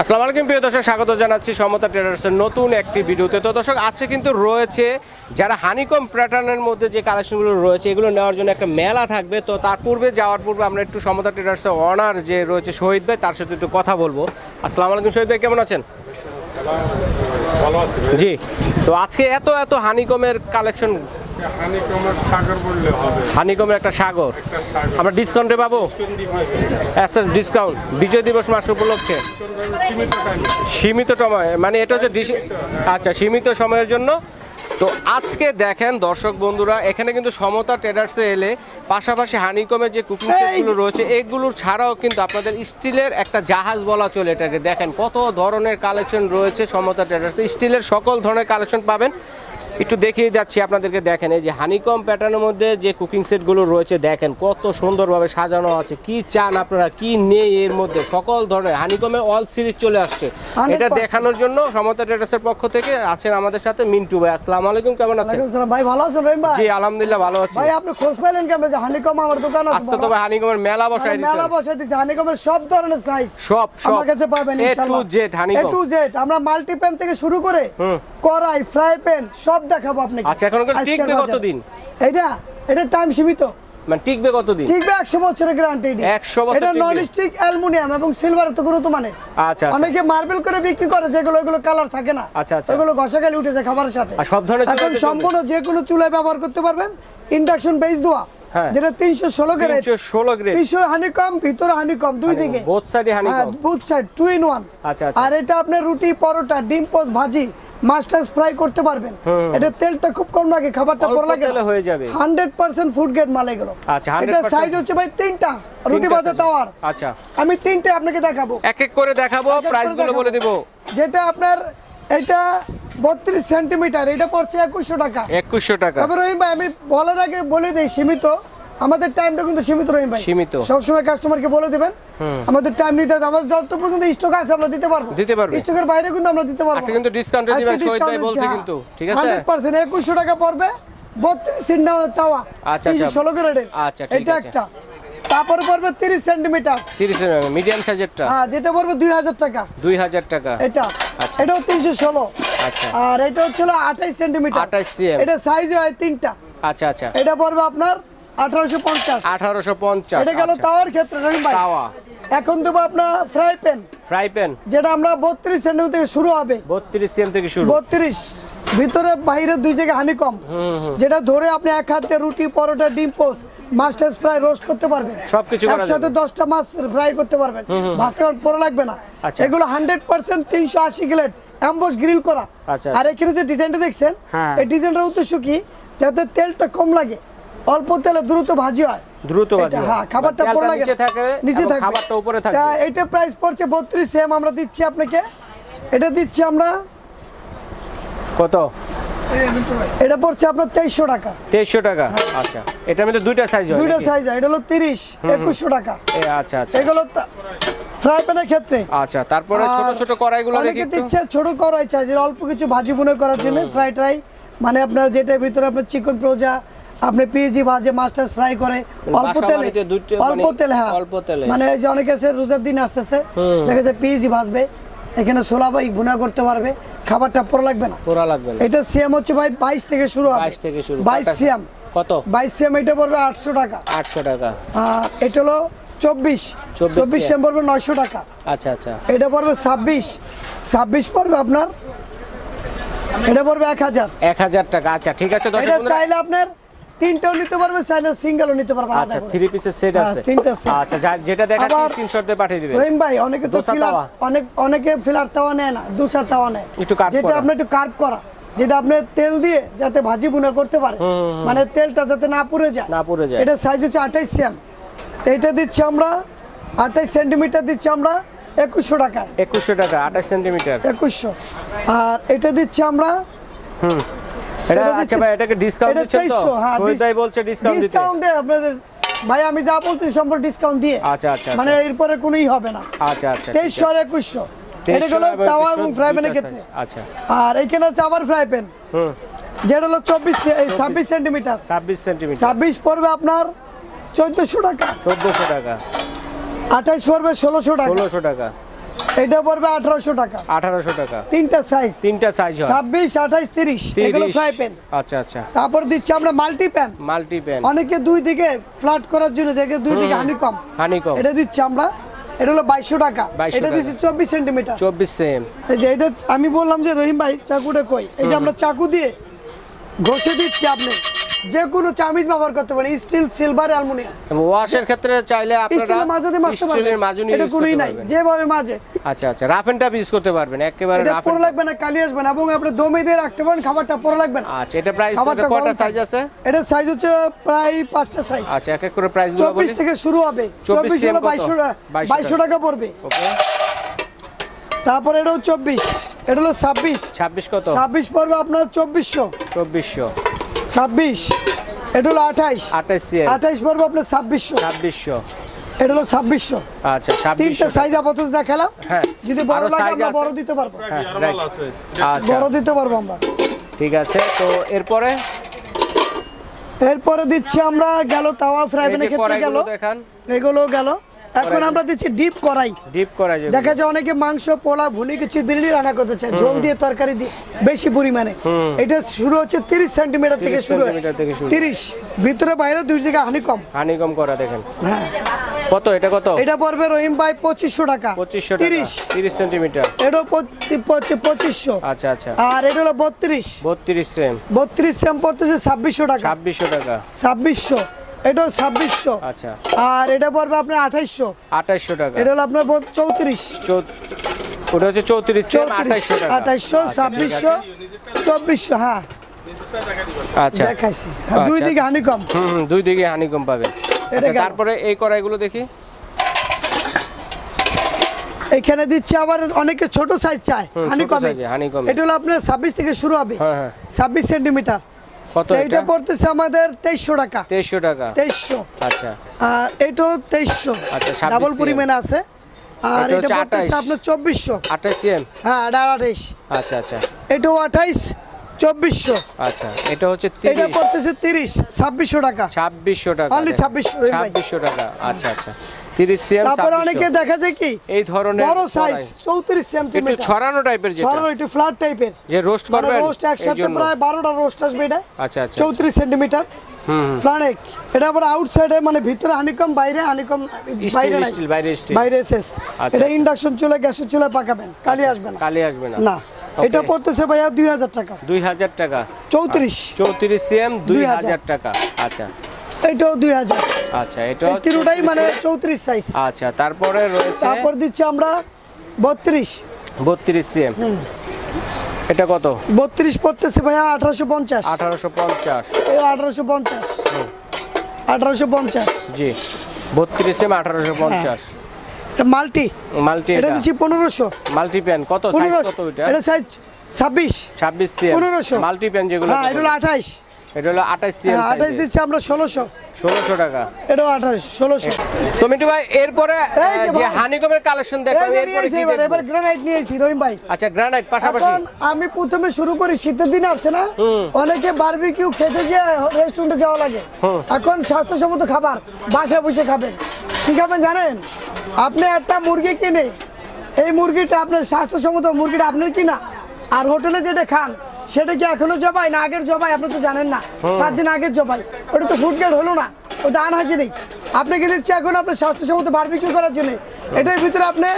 আসসালামু আলাইকুম প্রিয় দর্শক স্বাগত জানাচ্ছি সমতা ট্রেডার্সের নতুন একটি ভিডিওতে। তো দর্শক আজকে কিন্তু রয়েছে যারা হানিকম প্যাটার্নের মধ্যে যে কালেকশনগুলো রয়েছে এগুলো নেওয়ার জন্য একটা মেলা থাকবে। তো তার পূর্বে যাওয়ার পূর্বে আমরা একটু সমতা ট্রেডার্সের অনার যে রয়েছে শহীদ ভাই তার সাথে একটু কথা বলব। আসসালামু আলাইকুম শহীদ ভাই কেমন আছেন? জি। তো আজকে এত এত হানিকমের কালেকশন হানিকমের একটা সাগর। আমরা ডিসকাউন্টে পাবো? ডিসকাউন্ট বিজয় দিবস মাস উপলক্ষে। সীমিত সময়। মানে এটা হচ্ছে ডিসি- আচ্ছা সীমিত সময়ের জন্য। তো আজকে দেখেন দর্শক বন্ধুরা এখানে কিন্তু সমতা ট্রেডার্সে এলে পাশাপাশি হানিকমের যে কুকিং সেটগুলো রয়েছে এগুলোর ছাড়াও কিন্তু আপনাদের স্টিলের একটা জাহাজ বলা চলে এটাকে। দেখেন কত ধরনের কালেকশন রয়েছে সমতা ট্রেডার্সে স্টিলের সকল ধরনের কালেকশন পাবেন। একটু দেখিয়ে যাচ্ছি আপনাদেরকে দেখেন এই যে হানিকম প্যাটার্নের মধ্যে যে কুকিং সেটগুলো রয়েছে দেখেন কত সুন্দরভাবে সাজানো আছে। কি চান আপনারা কি নেই এর মধ্যে? সকল ধরনের হানিকমে অল সিরিজ চলে আসছে। এটা দেখানোর জন্য সমতা ট্রেডার্সের পক্ষ থেকে আছেন আমাদের সাথে মিন্টু ভাই। আসসালামু আলাইকুম কেমন আছেন? ভাই ভালো আছেন রহিম ভাই? জি আলহামদুলিল্লাহ ভালো আছি। ভাই আপনি খোঁজ পাইলেন কেমন যে হানিকম আমার দোকান আছে? আজকে তবে হানিকমের মেলা বসাই মানে মেলা দিচ্ছেন বসে দিছে হানিকমের সব ধরনের সাইজ সব সব। আমার কাছে পাবেন ইনশাআল্লাহ। A to Z A to Z আমরা মাল্টি প্যান থেকে শুরু করে হুম। কড়াই ফ্রাই প্যান সব দেখাবো আপনাকে। আচ্ছা, এখন টিকবে। কতদিন? এটা এটা টাইম সীমিত। মানে টিকবে কতদিন? টিকবে একশো বছরের গ্যারান্টি 100 বছর এটা নন স্টিক অ্যালুমিনিয়াম এবং সিলভার তো কোনো তো মানে। আচ্ছা আচ্ছা। অনেকে মার্বেল করে বিক্রি করে যেগুলো এগুলো কালার থাকে না। আচ্ছা, আচ্ছা। ওগুলো ঘষা খালি উঠেছে খাবারের সাথে। আর সব ধরনের এখন সম্পূর্ণ যে কোনো চুলায় ব্যবহার করতে পারবেন। ইন্ডাকশন বেস দোয়া হ্যাঁ। যেটা তিনশো ষোলো গ্রেড ষোলো গ্রেড পিছু হানিকম ভিতরে হানিকম দুই দিকে। বোথ সাইডে হ্যাঁ honeycomb both side two in one আচ্ছা, আচ্ছা। আর এটা আপনার রুটি পরোটা ডিম পোস্ট ভাজি। মাস্টার্স ফ্রাই করতে পারবেন। এটা তেলটা খুব কম লাগে খাবারটা পর লাগে তেলে হয়ে যাবে। হান্ড্রেড পার্সেন্ট ফুড গ্রেড মাল এগুলো। আচ্ছা, এটা সাইজ হচ্ছে ভাই তিনটা রুটি ভাজা তাওয়ার। আচ্ছা। আমি তিনটে আপনাকে দেখাবো। এক এক করে দেখাবো প্রাইসগুলো বলে দিব। যেটা আপনার এটা বত্রিশ সেন্টিমিটার এটা পড়ছে একুশশো টাকা। একুশশো টাকা। তবে ভাই আমি বলার আগে বলে দিই সীমিত। আমাদের টাইমটা কিন্তু সীমিত রহিম ভাই। সীমিত। সবসময় কাস্টমারকে বলে দিবেন আমাদের টাইম নিতে হবে। আমাদের যত পর্যন্ত স্টক আছে আমরা দিতে পারব। দিতে পারবে। স্টকের বাইরে কিন্তু আমরা দিতে পারব আজকে কিন্তু এ দিবেন, শহীদ ভাই বলছে কিন্তু, ঠিক আছে? হান্ড্রেড পার্সেন্ট একুশশো টাকা পড়বে বত্রিশ সিন্ডা তাওয়া আচ্ছা, আচ্ছা। ষোলো গ্রেডের আচ্ছা, ঠিক আছে। এটা একটা। তারপরে পড়বে তিরিশ সেন্টিমিটার তিরিশ মিডিয়াম সাইজেরটা হ্যাঁ যেটা পড়বে দুই হাজার টাকা। দুই হাজার টাকা। এটা। আচ্ছা। এটাও তিনশো ষোলো। আচ্ছা। আর এটা হচ্ছিল আঠাইশ সেন্টিমিটার 28 cm এটা সাইজ হয় তিনটা। আচ্ছা আচ্ছা। এটা পড়বে আপনার এটা গেল তাওয়ার ক্ষেত্রে রহিম ভাই। তাওয়া। এখন দেবো আপনার ফ্রাই প্যান। Fry pan. যেটা আমরা থেকে শুরু হবে। থেকে শুরু। ভিতরে বাইরে দুই জায়গায় হানি কম। যেটা ধরে আপনি এক হাতে রুটি পরোটা ডিম পোস্ট মাস্টার্স ফ্রাই রোস্ট করতে পারবেন। সবকিছু একসাথে দশটা মাছ ফ্রাই করতে পারবেন। ভাজতে পরে লাগবে না। আচ্ছা। এগুলো গ্লেড অ্যাম্বস গ্রিল করা। আচ্ছা। আর এখানে যে ডিজাইনটা দেখছেন হ্যাঁ। এই ডিজাইনটার উদ্দেশ্য কি? যাতে তেলটা কম লাগে। অল্প তেলে দ্রুত ভাজি হয়। দ্রুত এটা, বাজবে হ্যাঁ খাবারটা পরে লাগে নিচে থাকে নিচে খাবারটা উপরে থাকবে। তা এটা প্রাইস পড়ছে বত্রিশ সেম আমরা দিচ্ছি আপনাকে। এটা দিচ্ছি আমরা কত? এটা পড়ছে আপনার তেইশশো টাকা। তেইশশো টাকা? আচ্ছা। এটার মধ্যে দুইটা সাইজ হয় হ্যাঁ। দুইটা? সাইজ এটা হলো তিরিশ একুশশো টাকা। আচ্ছা আচ্ছা। এগুলো ফ্রাই প্যানের ক্ষেত্রে। আচ্ছা তারপরে ছোট ছোট কড়াইগুলো অনেকে। দিচ্ছে ছোট কড়াই চাই অল্প কিছু ভাজি বুনে করার জন্য ফ্রাই ট্রাই মানে আপনার যেটার ভিতরে আপনার চিকন প্রোজা আপনি পেঁয়াজি ভাজে মাস্টার্স ফ্রাই করে অল্প তেলে অল্প মানে তেলে হ্যাঁ। অল্প তেলে। মানে এই যে অনেকে আছে রোজার দিন আসতেছে দেখা যায় পেঁয়াজি ভাজবে এখানে সোলা বাই ভুনা করতে পারবে খাবারটা পরে লাগবে না। পোড়া লাগবে না। এটা সিএম হচ্ছে ভাই বাইশ থেকে শুরু হবে। 22 থেকে শুরু। বাইশ কটা? সিএম কত? বাইশ সিএম এটা পড়বে আটশো টাকা। আটশো টাকা। আর এটা হলো চব্বিশ। 24 সিএম পড়বে নয়শো টাকা। আচ্ছা আচ্ছা। এটা পড়বে ছাব্বিশ। ছাব্বিশ পড়বে আপনার এটা পড়বে এক হাজার। এক হাজার টাকা। আচ্ছা ঠিক আছে দর্শক এটা চাইলে আপনার তিনটাও নিতে পারবে চাইলে সিঙ্গেলও নিতে পারবে। আচ্ছা থ্রি পিসের সেট আছে। তিনটা set। আচ্ছা যেটা দেখাচ্ছি স্ক্রিনশট দিয়ে পাঠিয়ে দিবেন। রহিম ভাই অনেকে তো ফিলার। অনেক অনেকে ফিলার তাওয়া নেয় না দুসা তাওয়া নেয়। যেটা আপনি একটু কার্ভ করা যেটা আপনি তেল দিয়ে যাতে ভাজি বুনা করতে পারে। মানে তেলটা যাতে না পুড়ে যায়। না পুড়ে যায়। এটা সাইজ হচ্ছে আঠাইশ সেম এটা দিচ্ছি আমরা আঠাইশ সেন্টিমিটার দিচ্ছি আমরা একুশশো টাকায়। একুশশো টাকা আঠাশ সেন্টিমিটার একুশশো। আর এটা দিচ্ছি আমরা এটা এটা আচ্ছা ভাই এটাকে ডিসকাউন্ট দিচ্ছেন তো? তেইশশো হ্যাঁ শহীদ ভাই বলছে ডিসকাউন্ট দিতে। ডিসকাউন্ট দিয়ে আপনাদের। ভাই আমি যা বলছি সম্পূর্ণ ডিসকাউন্ট দিয়ে। আচ্ছা আচ্ছা মানে এরপরে কোনোই হবে না। আচ্ছা আচ্ছা তেইশশো আর একুশশো। এটা 2300 গেলো তাওয়া এবং ফ্রাই প্যানের ক্ষেত্রে। আচ্ছা। আর এখানে হচ্ছে আবার ফ্রাই প্যান হুম। যেটা হলো চব্বিশ ছাব্বিশ সেন্টিমিটার ছাব্বিশ সেন্টিমিটার ছাব্বিশ পড়বে আপনার চোদ্দশো টাকা। চোদ্দোশো টাকা। আঠাইশ পড়বে ষোলোশো টাকা। ষোলোশো টাকা। এটা পড়বে আঠারোশো টাকা। আঠারোশো টাকা। তিনটা সাইজ তিনটা সাইজ হয়। ছাব্বিশ আঠাইশ তিরিশ। এগুলো ফ্রাই প্যান আচ্ছা আচ্ছা। তারপর দিচ্ছি আমরা মাল্টি প্যান মাল্টি প্যান অনেকে দুই দিকে ফ্ল্যাট করার জন্য দেখে দুই দিকে হানি কম। হানিকম এটা দিচ্ছি আমরা। এটা হলো বাইশশো টাকা। এটা। দিচ্ছি চব্বিশ সেন্টিমিটার চব্বিশ সেম এই যে এটা আমি বললাম যে রহিম ভাই চাকুটা কই? এই যে আমরা চাকু দিয়ে ঘষে দিচ্ছি আপনি। যে কোনো চামিচ ব্যবহার করতে পারেন স্টিল সিলভার অ্যালুমিনিয়াম ওয়াশের ক্ষেত্রে চাইলে আপনারা স্টিলের মাঝে মাজতে পারবেন। মাজুনি এটা কোনোই নাই যেভাবে মাঝে। আচ্ছা আচ্ছা রাফ এন্ড টাফ ইউজ করতে পারবেন একেবারে রাফ পরে লাগবে না কালি আসবে না এবং আপনি দমে দিয়ে রাখতে পারেন খাবারটা পরে লাগবে না। আচ্ছা এটা প্রাইস কয়টা সাইজ আছে? এটার সাইজ হচ্ছে প্রায় পাঁচটা সাইজ আচ্ছা এক এক করে প্রাইসগুলো চব্বিশ বলি। থেকে শুরু হবে। 24 হলো কত? বাইশশো 2200 টাকা। পড়বে। ওকে। তারপর এটা হলো চব্বিশ। এটা হলো ছাব্বিশ। 26 কত? ছাব্বিশ পড়বে আপনার চব্বিশশো। 2400 ছাব্বিশ। এটা হলো আঠাইশ। 28 আঠাইশ পড়বে আপনার ছাব্বিশশো। 2600 এটা হলো ছাব্বিশশো। আচ্ছা তিনটা সাইজ আপাতত দেখালাম। হ্যাঁ। যদি বড় লাগে আমরা? বড় দিতে পারব। হ্যাঁ আচ্ছা। বড় দিতে পারব আমরা। ঠিক আছে তো এরপরে? এরপরে দিচ্ছি আমরা গেল তাওয়া ফ্রাই প্যানের ক্ষেত্রে গেল। এগুলো গেল। এখন আমরা দিচ্ছি। ডিপ কড়াই। ডিপ করা যাবে দেখা যায় অনেকে মাংস পোলা ভুনি কিছু বিরিয়ানি রান্না করতে চায়। ঝোল দিয়ে তরকারি দিয়ে বেশি পরিমাণে। এটা শুরু হচ্ছে তিরিশ সেন্টিমিটার থেকে শুরু হয়। সেন্টিমিটার থেকে শুরু। তিরিশ। ভিতরে বাইরে দুই জায়গায় হানি কম। হানিকম করা দেখেন। হ্যাঁ। কত? এটা কত? এটা পড়বে রহিম ভাই পঁচিশশো টাকা। 2500 টাকা। তিরিশ। 30 সেন্টিমিটার। এটাও পঁচিশশো। আচ্ছা আচ্ছা। আর এটা হলো বত্রিশ। 32 সেম। বত্রিশ সেম পড়তেছে ছাব্বিশশো টাকা। 2600 টাকা। ছাব্বিশশো। এটাও ছাব্বিশশো। আচ্ছা। আর এটা পড়বে আপনার আঠাইশশো। 2800 টাকা। এটা হলো আপনার চৌত্রিশ। ওটা হচ্ছে 34 চৌত্রিশ 2800 আঠাইশশো আচ্ছা, ছাব্বিশশো চব্বিশশো হ্যাঁ। আচ্ছা। দেখাইছি। হ্যাঁ, দুই আচ্ছা। দিকে হানি কম। হুম দুই দিকে হানিকম পাবেন এটা আচ্ছা, তারপরে এই কড়াইগুলো দেখি। এখানে দিচ্ছে আবার অনেকে ছোট সাইজ চায়। হানি কমে। এটা হলো আপনার ছাব্বিশ থেকে শুরু হবে। হ্যাঁ হ্যাঁ। ছাব্বিশ সেন্টিমিটার। কত এইটা এটা? পড়তেছে আমাদের তেইশশো টাকা। 2300 টাকা। তেইশশো। আচ্ছা। আর এটাও তেইশশো। আচ্ছা, 26 ডাবল পরিমাণ আছে। আর এটা পড়তেছে আপনার চব্বিশশো। 28 এম হ্যাঁ এটা আঠাইশ। আচ্ছা আচ্ছা। এটাও আঠাইশ। চব্বিশশো। আচ্ছা এটা হচ্ছে এটা 30 পড়তেছে তিরিশ ছাব্বিশশো টাকা। 2600 টাকা Only 2600 রহিম 2600 টাকা আচ্ছা আচ্ছা। 30 সিএম তারপরে অনেকে দেখা যায় কি? এই ধরনের বড় সাইজ কড়াই। চৌত্রিশ একটু সেন্টিমিটার ছড়ানো টাইপের যেটা। সরানো একটু ফ্ল্যাট টাইপের যে রোস্ট মানে রোস্ট একসাথে প্রায় বারোটা রোস্ট আসবে এটা। আচ্ছা আচ্ছা এটা আবার আউটসাইডে মানে ভিতরে হানিকম বাইরে হানিকম বাইরে বাইরে বাইরে শেষ। আচ্ছা। এটা ইন্ডাকশন চুলা গ্যাসের চুলা পাকাবেন কালি আসবে না। কালি আসবে না। না। এটা পড়তেছে ভাইয়া দুই হাজার টাকা। 2000 টাকা। চৌত্রিশ। 34 সিএম 2000 2000 টাকা। আচ্ছা। এটাও দুই হাজার। আচ্ছা এটা তিনটাই মানে চৌত্রিশ। সাইজ আচ্ছা তারপরে রয়েছে তারপর দিচ্ছি আমরা বত্রিশ। 32 সিএম। এটা কত? বত্রিশ পড়তেছে ভাইয়া আঠারোশো পঞ্চাশ। 1850 এই আঠারোশো পঞ্চাশ। আঠারোশো পঞ্চাশ। জি। 32 সিএম 1850 মাল্টি। মাল্টি এটা দিচ্ছি পনেরোশো। মাল্টি প্যান কত সাইজ পনেরোশো। কত এটা এটা সাইজ ছাব্বিশ। 26 সিএম। 1500 মাল্টি প্যান যেগুলো হ্যাঁ এটা হলো আঠাইশ। এটা হলো 28 সিএম হ্যাঁ আঠাইশ দিচ্ছি আমরা ষোলোশো। 1600 টাকা। এটাও আঠাইশ ষোলোশো। তো মিটু ভাই এরপরে যে। হানিকমের কালেকশন দেখো এরপরে কি এবার দেখব? এবার গ্রানাইট নিয়েছি রহিম ভাই। আচ্ছা গ্রানাইট পাশাপাশি। আমি প্রথমে শুরু করি শীতের দিন আসছে না? অনেকে বারবিকিউ খেতে যে রেস্টুরেন্টে যাওয়া লাগে। এখন স্বাস্থ্যসম্মত খাবার বাসা বসে খাবেন। কি খাবেন জানেন? আপনি একটা মুরগি কিনে এই মুরগিটা আপনার স্বাস্থ্যসম্মত মুরগিটা আপনার কিনা? আর হোটেলে যেটা খান সেটা কি এখনও জবাই না আগের জবাই? আপনি তো জানেন না। সাত দিন আগের জবাই। ওটা তো ফুড গ্রেড হলো না। ও দান ওটা আনহাইজেনিক আপনাকে দিচ্ছে এখন আপনার স্বাস্থ্যসম্মত বারবিকিউ করার জন্য? এটার ভিতরে আপনি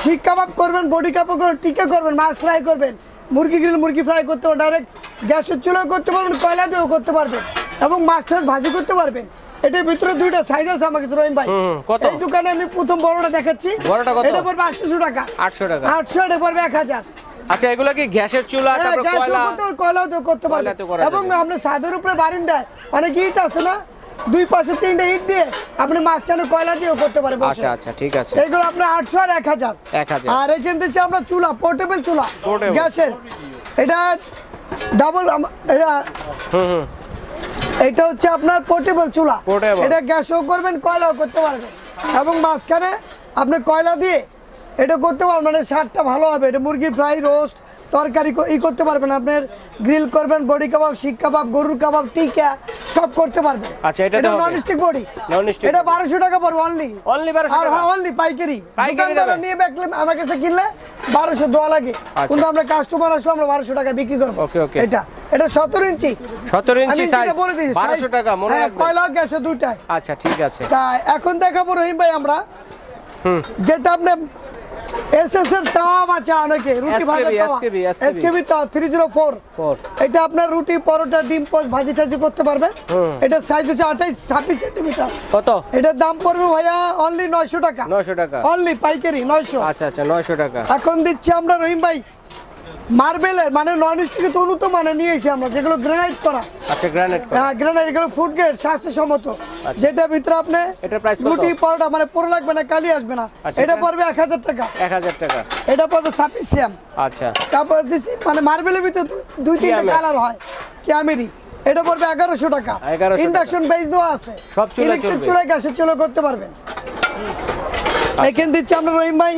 শিক কাবাব করবেন বডি কাবাব করবেন টিকা করবেন মাছ ফ্রাই করবেন। মুরগি গ্রিল মুরগি ফ্রাই করতে পারবেন ডাইরেক্ট গ্যাসের চুলাও করতে পারবেন কয়লা দিয়েও করতে পারবেন এবং মাছ টাছ ভাজি করতে পারবেন। এটার ভিতরে দুইটা সাইজ আছে আমাকে রহিম ভাই। কত? এই দোকানে আমি প্রথম বড়টা দেখাচ্ছি। বড়টা কত? এটা পড়বে আটশোশো টাকা। 800 টাকা। আটশো এটা পড়বে এক হাজার। আচ্ছা এগুলো কি গ্যাসের চুলা হ্যাঁ, তারপর কয়লা? পারবেন, কয়লাও তো করতে পারবেন করা এবং। আপনি ছাদের উপরে বারিন্দায় অনেক ইট আছে না? দুই পাশে তিনটে ইট দিয়ে আপনি মাঝখানে কয়লা দিয়েও করতে পারেন বসে। আচ্ছা আচ্ছা ঠিক আছে। এইগুলো আপনার আটশো আর এক হাজার। 1000 আর এখান থেকে আমরা চুলা পোর্টেবল চুলা গ্যাসের। এটা ডাবল এটা হুম হুম। এটা হচ্ছে আপনার পোর্টেবল চুলা। এটা গ্যাসও করবেন কয়লাও করতে পারবেন। এবং মাঝখানে আপনি কয়লা দিয়ে এটা করতে পারবেন মানে স্বাদটা ভালো হবে। এটা মুরগি ফ্রাই রোস্ট তরকারি ই করতে পারবেন। আপনার গ্রিল করবেন বডি কাবাব শিক কাবাব গরুর কাবাব টিকা সব করতে পারবেন। আচ্ছা, এটা? নন স্টিক বডি Non-stick এটা বারোশো টাকা পড়বে অনলি অনলি 1200 আর হ্যাঁ অনলি পাইকারি। পাইকারি দোকানদাররা নিয়ে বেকলে আমার কাছে কিনলে বারোশো দেওয়া লাগে। আচ্ছা। কিন্তু আমরা কাস্টমার আসলে আমরা বারোশো টাকা বিক্রি করব। Okay, okay. এটা। এটা সতেরো ইঞ্চি। সতেরো আমি ইঞ্চি সাইজ বলে দিয়েছি বারোশো size- টাকা মনে হ্যাঁ, রাখবেন। কয়লা গ্যাসে দুইটাই আচ্ছা ঠিক আছে। তা এখন দেখাবো রহিম ভাই আমরা। যেটা আপনি এসএস এর তাওয়া আছে অনেকে রুটি SKB SKB zero four Four। এটা আপনার রুটি পরোটা ডিম পোস্ট ভাজি টাজি করতে পারবেন এটা সাইজ হচ্ছে আঠাইশ ছাব্বিশ সেন্টিমিটার কত? এটার দাম পড়বে ভাইয়া অনলি নয়শো টাকা। নয়শো টাকা। অনলি পাইকারি নয়শো। আচ্ছা আচ্ছা নয়শো টাকা। এখন দিচ্ছি আমরা রহিম ভাই মার্বেলের মানে নন স্টিকে তো উন্নত মানে নিয়ে আমরা যেগুলো গ্রানাইট করা। আচ্ছা গ্রানাইট হ্যাঁ গ্রানাইট এগুলো ফুড গ্রেড স্বাস্থ্যসম্মত। যেটা ভিতরে আপনি আচ্ছা। কত? রুটি পরোটা মানে পরে লাগবে না কালি আসবে না। আচ্ছা, এটা এটা? পড়বে এক হাজার টাকা। এক হাজার টাকা। এটা পড়বে আচ্ছা। তারপর দিচ্ছি মানে মার্বেলের ভিতরে দুই তিনটা। কালার হয় ক্যামেরি। এটা পড়বে এগারোশো টাকা। 1100 টাকা। ইন্ডাকশন বেস দেওয়া আছে। সব গ্যাসের চুলা করতে পারবেন। এখানে দিচ্ছি আমরা রহিম ভাই।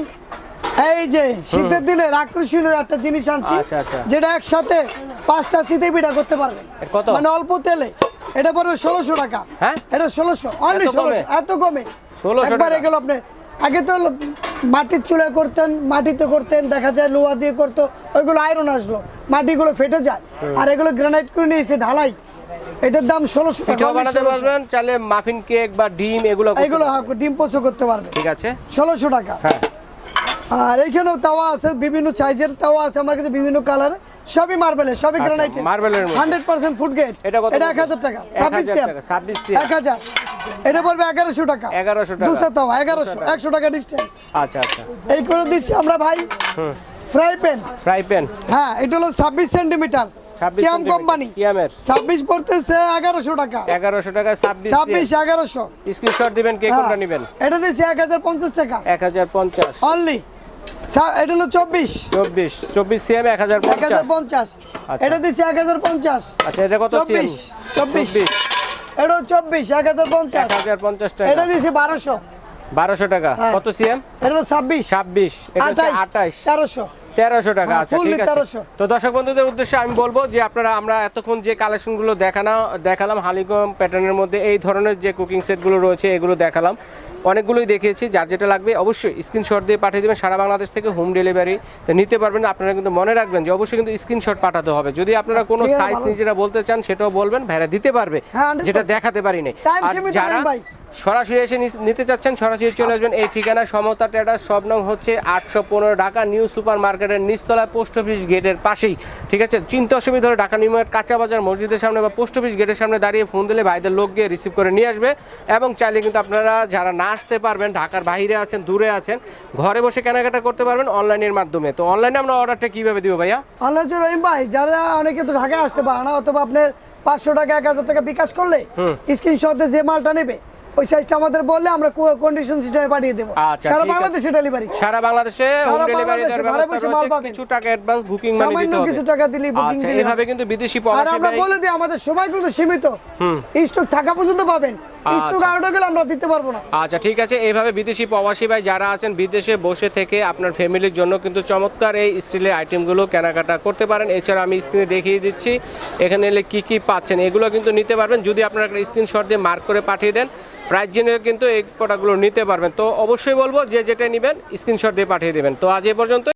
এই যে শীতের দিনে আকর্ষণীয় একটা জিনিস আনছি আচ্ছা, আচ্ছা। যেটা একসাথে পাঁচটা শীতে পিঠা করতে কত? মানে অল্প তেলে। এটা পড়বে ষোলোশো টাকা। হ্যাঁ? এটা ষোলোশো। অনলি এত কমে? ষোলোশো এত কমে। 1600 একবার এগুলো আপনি আগে তো মাটির চুলায় করতেন মাটিতে করতেন দেখা যায় লোহা দিয়ে করতো ওইগুলো আয়রন আসলো। মাটিগুলো ফেটে যায়। আর এগুলো গ্রানাইট করে নিয়েছে ঢালাই। এটার দাম ষোলোশো টাকা। বানাতে পারবেন চাইলে মাফিন কেক বা ডিম এগুলো করতে এগুলো হ্যাঁ, ডিম পোস্ট করতে পারবে। ঠিক আছে। ষোলোশো টাকা। হ্যাঁ। আর এইখানেও তাওয়া আছে বিভিন্ন সাইজের তাওয়া আছে আমার কাছে বিভিন্ন কালারে সবই মার্বেলের সবই গ্রানাইট মার্বেলের মধ্যে। হান্ড্রেড পার্সেন্ট ফুড গেট এটা কত এটা এক হাজার টাকা ছাব্বিশ 1000 সিএম 26 সিএম। এক হাজার। এটা পড়বে এগারোশো টাকা। 1100 টাকা। দুশো তাওয়া এগারোশো একশো টাকা ডিস্টেন্স আচ্ছা আচ্ছা। এই করে দিচ্ছি আমরা ভাই ফ্রাই প্যান ফ্রাই প্যান হ্যাঁ এটা হলো ছাব্বিশ সেন্টিমিটার কিয়াম কোম্পানি কিয়ামের ছাব্বিশ পড়তেছে এগারোশো টাকা। এগারোশো টাকা ছাব্বিশ ছাব্বিশ এগারোশো। স্ক্রিনশট দিবেন কে কোনটা নেবেন? এটা হাজার পঞ্চাশ টাকা। এক হাজার পঞ্চাশ। পঞ্চাশ এটা হলো চব্বিশ। চব্বিশ। চব্বিশ সিএম এক হাজার এক হাজার পঞ্চাশ। পঞ্চাশ আচ্ছা। এটা হাজার পঞ্চাশ। আচ্ছা এটা কত সিএম? চব্বিশ। চব্বিশ। এটা চব্বিশ এক হাজার পঞ্চাশ। এক হাজার পঞ্চাশ এটা টাকা দিয়েছি বারোশো। বারোশো টাকা। হ্যাঁ। কত সিএম? এটা হলো ছাব্বিশ। ছাব্বিশ। এটা হচ্ছে আঠাইশ। আঠাইশ। তেরোশো টাকা হ্যাঁ, আচ্ছা ঠিক আছে। তো দর্শক বন্ধুদের উদ্দেশ্যে আমি বলব যে আপনারা আমরা এতক্ষণ যে কালেকশনগুলো দেখানো দেখালাম হালিকম প্যাটার্নের মধ্যে এই ধরনের যে কুকিং সেটগুলো রয়েছে এগুলো দেখালাম। অনেকগুলোই দেখিয়েছি যার যেটা লাগবে অবশ্যই স্ক্রিনশট দিয়ে পাঠিয়ে দেবেন। সারা বাংলাদেশ থেকে হোম ডেলিভারি নিতে পারবেন আপনারা কিন্তু মনে রাখবেন যে অবশ্যই কিন্তু স্ক্রিনশট পাঠাতে হবে। যদি আপনারা কোনো সাইজ। নিজেরা বলতে চান সেটাও বলবেন। ভাইরা দিতে পারবে। হ্যাঁ, 100% যেটা দেখাতে পারিনি। আর যারা। সরাসরি এসে নিতে চাচ্ছেন সরাসরি চলে আসবেন। এই ঠিকানা সমতা ট্রেডার্স সব নং হচ্ছে আটশো পনেরো ঢাকা নিউ সুপার মার্কেটের নিচতলা পোস্ট অফিস গেটের পাশেই। ঠিক আছে? চিন্তা অসুবিধা হলে ঢাকা নিউ কাঁচা বাজার মসজিদের সামনে বা পোস্ট অফিস গেটের সামনে দাঁড়িয়ে ফোন দিলে ভাইদের লোক গিয়ে রিসিভ করে নিয়ে আসবে। এবং চাইলে কিন্তু আপনারা যারা না আসতে পারবেন ঢাকার বাইরে আছেন দূরে আছেন ঘরে বসে কেনাকাটা করতে পারবেন অনলাইনের মাধ্যমে। তো অনলাইনে আমরা অর্ডারটা কীভাবে দিব ভাইয়া? রহিম ভাই যারা অনেকে তো ঢাকায় আসতে পারে না অথবা আপনার পাঁচশো টাকা এক হাজার টাকা বিকাশ করলে স্ক্রিনশটে যে মালটা নেবে ওই সাইজটা আমাদের বললে আমরা কন্ডিশন সিস্টেমে পাঠিয়ে দেবো। আচ্ছা, সারা বাংলাদেশে ডেলিভারি সারা বাংলাদেশে সারা বাংলাদেশে ঘরে বসে মাল পাবেন। কিছু টাকা অ্যাডভান্স বুকিং মানে সামান্য কিছু টাকা দিলেই বুকিং দিলে এভাবে। কিন্তু বিদেশি আর আমরা বলে দিই আমাদের সময় কিন্তু সীমিত। স্টক থাকা পর্যন্ত পাবেন। স্টক আচ্ছা। আউট হয়ে গেলে আমরা দিতে পারব না। আচ্ছা ঠিক আছে। এইভাবে বিদেশি প্রবাসী ভাই যারা আছেন বিদেশে বসে থেকে আপনার ফ্যামিলির জন্য কিন্তু চমৎকার এই স্টিলের আইটেমগুলো কেনাকাটা করতে পারেন। এছাড়া আমি স্ক্রিনে দেখিয়ে দিচ্ছি এখানে এলে কি কি পাচ্ছেন এগুলো কিন্তু নিতে পারবেন। যদি আপনারা একটা স্ক্রিনশট দিয়ে মার্ক করে পাঠিয়ে দেন প্রাইস জেনে কিন্তু এই প্রোডাক্টগুলো নিতে পারবেন। তো অবশ্যই বলব যে যেটা নেবেন স্ক্রিনশট দিয়ে পাঠিয়ে দেবেন। তো আজ এ পর্যন্ত